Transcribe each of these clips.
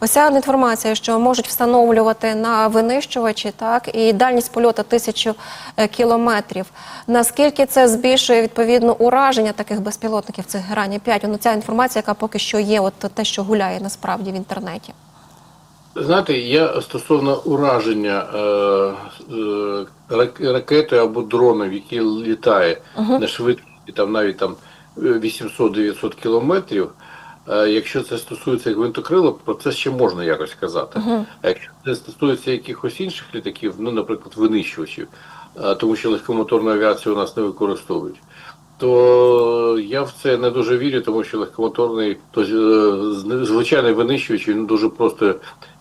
Оця інформація, що можуть встановлювати на винищувачі, так і дальність польоту тисячу е, кілометрів. Наскільки це збільшує відповідно ураження таких безпілотників, цих грані 5 Ну, ця інформація, яка поки що є, от те, що гуляє насправді в інтернеті. Знаєте, я стосовно ураження е, е, рак- ракетою або дроном, який літає на швидкості там навіть там е, 800-900 кілометрів. Е, Якщо це стосується гвинтокрила, про це ще можна якось казати. А якщо це стосується якихось інших літаків, ну, наприклад, винищувачів, е, тому що легкомоторну авіацію у нас не використовують, то я в це не дуже вірю, тому що легкомоторний, то е, звичайний винищувач він дуже просто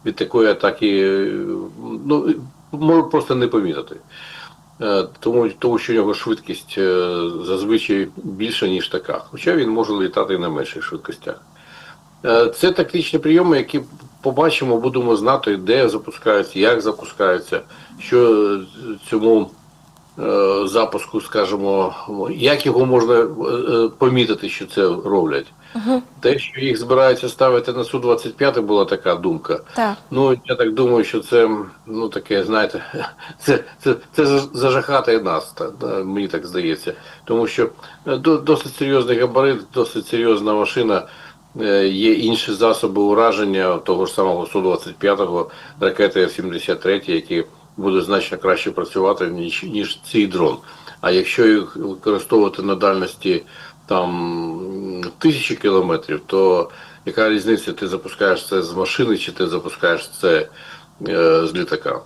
від такої атаки ну, може просто не помітити. Тому, тому що у нього швидкість зазвичай більша, ніж така. Хоча він може літати на менших швидкостях. Е, Це тактичні прийоми, які побачимо, будемо знати, де запускаються, як запускаються, що цьому е, запуску, скажімо, як його можна е, помітити, що це роблять. Те, що їх збираються ставити на Су-25, була така думка. Так. Ну, я так думаю, що це, ну таке, знаєте, це, це, це зажахати нас, та- та, мені так здається. Тому що досить серйозний габарит, досить серйозна машина. Е, Є інші засоби ураження того ж самого Су-25, ракети F-73, які будуть значно краще працювати, ніж, ніж цей дрон. А якщо їх використовувати на дальності там тисячі кілометрів, то яка різниця, ти запускаєш це з машини, чи ти запускаєш це е, з літака?